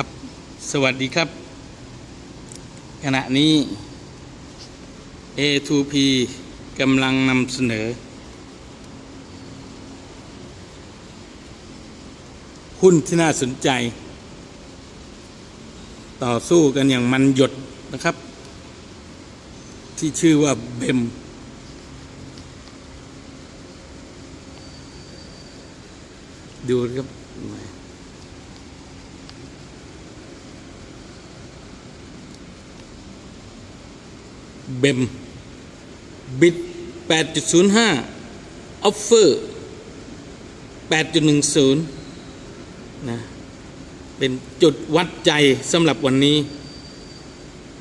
ครับ สวัสดีครับ ขณะนี้ A2P กำลังนำเสนอ หุ้นที่น่าสนใจ ต่อสู้กันอย่างมันหยดนะครับ ที่ชื่อว่าเบมดูครับ เบมบิด8.05ออฟเฟอร์8.10 นะ เป็นจุดวัดใจสำหรับวันนี้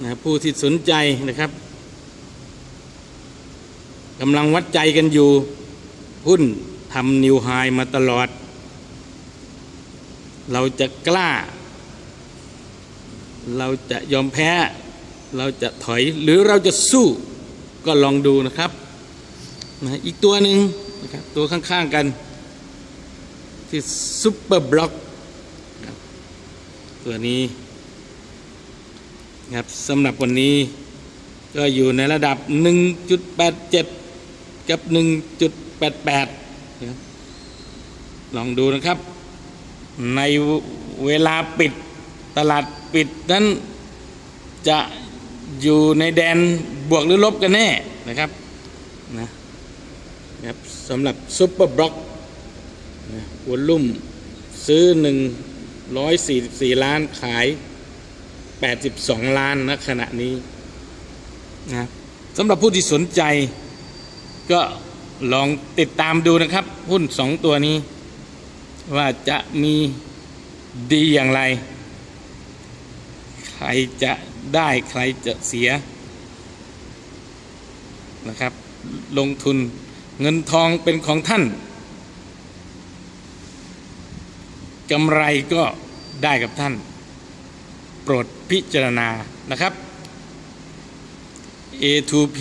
นะผู้ที่สนใจนะครับกำลังวัดใจกันอยู่ หุ้นทำนิวไฮมาตลอด เราจะกล้า เราจะยอมแพ้ เราจะถอยหรือเราจะสู้ก็ลองดูนะครับนะอีกตัวหนึ่งนะครับตัวข้างๆกัน ที่ซุปเปอร์บล็อกตัวนี้ครับสำหรับวันนี้ก็อยู่ในระดับ 1.87 กับ 1.88นะครับลองดูนะครับ ในเวลาปิดตลาดปิดนั้นจะ อยู่ในแดนบวกหรือลบกันแน่นะครับนะครับสำหรับซุปเปอร์บล็อกนะวอลลุ่มซื้อ 144 ล้านขาย 82 ล้านณขณะนี้นะสำหรับผู้ที่สนใจ ก็ลองติดตามดูนะครับ หุ้นสองตัวนี้ ว่าจะมีดีอย่างไร ใครจะได้ใครจะเสียนะครับ ลงทุนเงินทองเป็นของท่านกำไรก็ได้กับท่าน โปรดพิจารณานะครับ A2P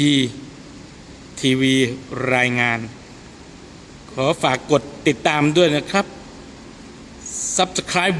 TV รายงาน ขอฝากกดติดตามด้วยนะครับ Subscribe